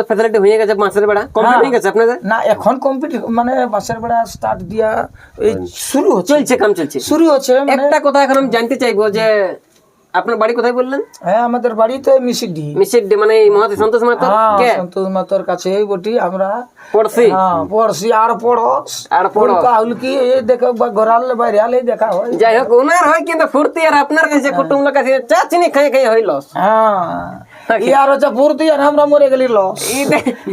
তো ফ্যাসিলিটি হয়ে গেছে মাছের বেড়া। কমপ্লিট হয়ে গেছে আপনাদের? না এখন কমপ্লিট মানে বেড়া স্টার্ট দিয়া এই শুরু হচ্ছে। চলছে কাম চলছে। শুরু হচ্ছে মানে একটা কথা এখন আমি জানতে চাইব যে আপনার বাড়ি কোথায় বললেন? হ্যাঁ আমাদের বাড়ি তো মিশিডি মিসির ডি। মানে মহাতে সন্তোষ মাতা হ্যাঁ কে? সন্তোষ মাতর কাছে বটি আমরা পড়ছি। হ্যাঁ পড়ছি আর পড়স আর পড়স। কাউলকি এই দেখো ঘরালে বাইরে আলে দেখা হয়। যাই হোক ওনার হয় কিন্তু ফুর্তি আর আপনার কাছে কুটুম কাছে চা চিনি খাই খাই হইল। হ্যাঁ। ইয়ার হচ্ছে ফুর্তি আর আমরা মরে গেলি লস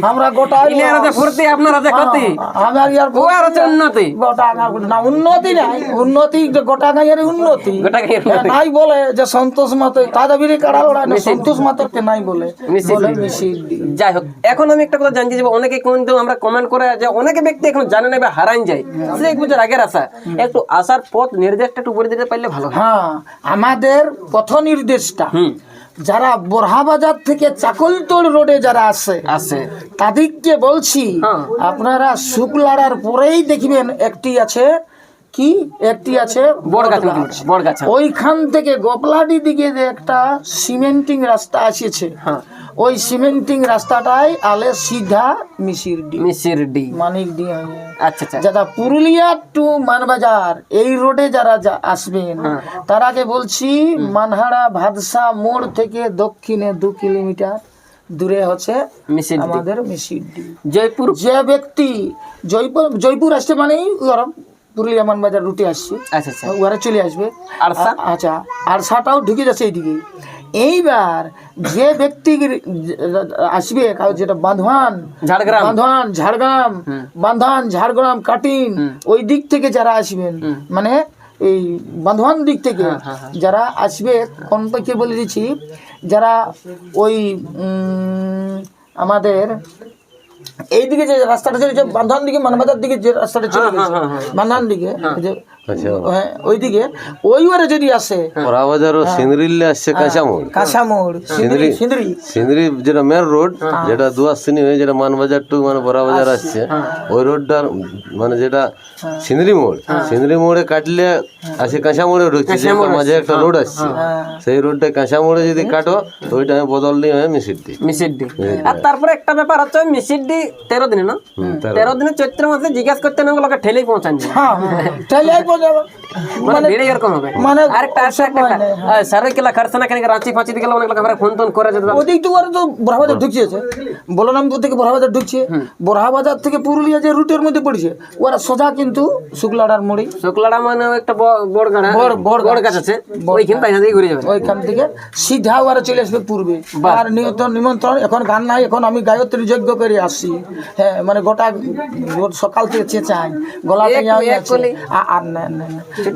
আমরা গোটা ইনি আর হচ্ছে ফুর্তি আপনার হাতে ক্ষতি। আমার ইয়ার হচ্ছে উন্নতি। গোটা না উন্নতি নাই। উন্নতি গোটা গাঁয়ের উন্নতি। গোটা গাঁয়ের নাই বলে যে সন্তোষ মাতো বিড়ি কাড়া ওড়ায় না সন্তোষ মাতরকে নাই বলে। যাই হোক এখন আমি একটা কথা জানছি যে অনেকে কিন্তু আমরা কমেন্ট করে যে অনেকে ব্যক্তি এখন জানে না বা হারান যায়। সে এক বছর আগের আশা একটু আসার পথ নির্দেশটা একটু বলে দিতে পারলে ভালো হ্যাঁ। আমাদের পথ নির্দেশটা হুম। যারা বোরহাবাজার থেকে চাকলতোড় রোডে যারা আছে আছে তাদেরকে বলছি হ্যাঁ। আপনারা শুক্লাড়ার পরেই দেখবেন একটি আছে কি? একটি আছে বড়গাছা ওইখান থেকে গোপলাডি দিকে একটা সিমেন্টিং রাস্তা আসিয়েছে। হ্যাঁ। ওই সিমেন্টিং রাস্তাটাই আলে সিধা মিশির ডি। মিসির ডি। মানিক ডি আচ্ছা আচ্ছা। যারা পুরুলিয়া টু মানবাজার এই রোডে যারা আসবেন হ্যাঁ। তার আগে বলছি মানহারা ভাদসা মোড় থেকে দক্ষিণে দু কিলোমিটার দূরে হচ্ছে আমাদের মিশিডি জয়পুর। যে ব্যক্তি জয়পুর জয়পুর আসছে মানেই পুরুলিয়া মানবাজার রুটে আসছে। আচ্ছা আচ্ছা। ওরা চলে আসবে। আরসা? আচ্ছা আর সাটাও ঢুকে যাচ্ছে এইদিকে। এইবার যে ব্যক্তি আসবে যেটা বাঁধওয়ান ঝাড়গ্রাম। বাঁধওয়ান ঝাড়গ্রাম বাঁধওয়ান ঝাড়গ্রাম কাটিন ওই দিক থেকে যারা আসবেন মানে এই বাঁধওয়ান দিক থেকে হ্যাঁ, যারা আসবে কোন পাখি বলে দিচ্ছি যারা ওই আমাদের এইদিকে যে রাস্তাটা চলে যে বাঁধওয়ান দিকে মানবাজার দিকে যে রাস্তাটা চলে গেছে হ্যাঁ, হ্যাঁ, দিকে যে হ্যাঁ ওইদিকে। ওইবারে যদি আসে বড়াবাজার ও সিন্দ্রিলে আসছে কাঁচামোড়। কাঁচামোড় সিন্দ্রি যেটা মেন রোড যেটা দুয়াশিনি হয়ে যেটা মানবাজার টু মানে বড়াবাজার আসছে ওই রোডটার মানে যেটা সিন্দ্রি মোড়। সিন্দ্রি মোড়ে কাটলে আসে কাঁচা মোড়ে ঢুকছে যেটা মাঝে একটা রোড আসছে। সেই রোডটা কাঁচা মোড়ে যদি কাটো তো ওইটা বদল নিয়ে হয় মিশিরটি মিসির ডি আর তারপরে একটা ব্যাপার হচ্ছে মিসির ডি তেরো দিনে না? তেরো দিনে। চৈত্র মাসে জিজ্ঞাসা করতে না ওগুলোকে ঠেলেই পৌঁছান হ্যাঁ তাহলে এই বোঝাবো। মানে ভিড়ে এরকম হবে মানে আরেকটা আছে একটা সারে কেলা খারসানা কেন রাঁচি ফাঁচি দিকে অনেক লোক আমরা ফোন টোন করে যেতে ওদিক তো ওরা তো বড়াবাজার ঢুকছে বলরামপুর থেকে বড়াবাজার ঢুকছে। বড়াবাজার থেকে পুরুলিয়া যে রুটের মধ্যে পড়ছে ওরা সোজা কিন্তু শুক্লাড়ার মোড়ে। শুক্লাড়া মানে একটা বড় গাড়া বড়- বড় বড় গাছ। আছে। ওইখান তাই ঘুরে যাবে। ওইখান থেকে সিধা ওরা চলে আসবে পূর্বে। আর নিমন্ত্রণ নিমন্ত্রণ এখন গান নাই এখন আমি গায়ত্রী যজ্ঞ করে আসছি। হ্যাঁ মানে গোটা সকাল থেকে চেঁচাই। আ- আর না না।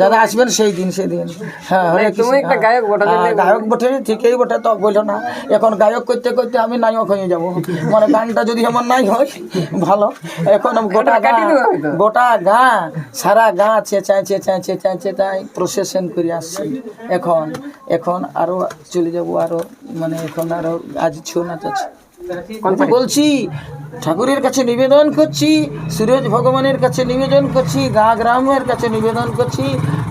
দাদা আসবেন সেই দিন সেই দিন। হ্যাঁ হরে কৃষ্ণ। গায়ক বটে হ্যাঁ, গায়ক বটে ঠিকই বটে তো বলল না। এখন গায়ক করতে করতে আমি নায়ক হয়ে যাব। মানে গানটা যদি আমার নাই হয় ভালো। এখন গোটা গা। গোটা গা সারা গা চেঁচাই চেঁচাই চেঁচাই চেঁচাই প্রসেশন করে আসছি। এখন এখন আরও চলে যাব আরও মানে এখন আরও আজ ছৌ নাচ আছে। বলছি, ঠাকুরের কাছে নিবেদন করছি, সুরজ ভগবানের কাছে নিবেদন করছি, গা গ্রামের কাছে নিবেদন করছি,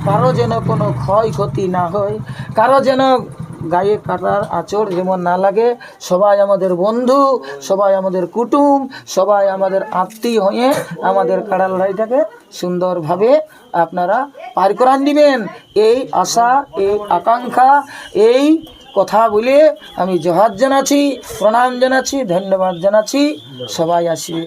কারও যেন কোনো ক্ষয়ক্ষতি না হয়, কারও যেন গায়ে কাটার আঁচড় যেমন না লাগে, সবাই আমাদের বন্ধু, সবাই আমাদের কুটুম, সবাই আমাদের আত্মীয় হয়ে আমাদের কাড়া লড়াইটাকে সুন্দরভাবে আপনারা পার করান দিবেন। এই আশা, এই আকাঙ্ক্ষা, এই কথা বলে আমি জোহার জানাচ্ছি প্রণাম জানাচ্ছি ধন্যবাদ জানাচ্ছি। সবাই আসবে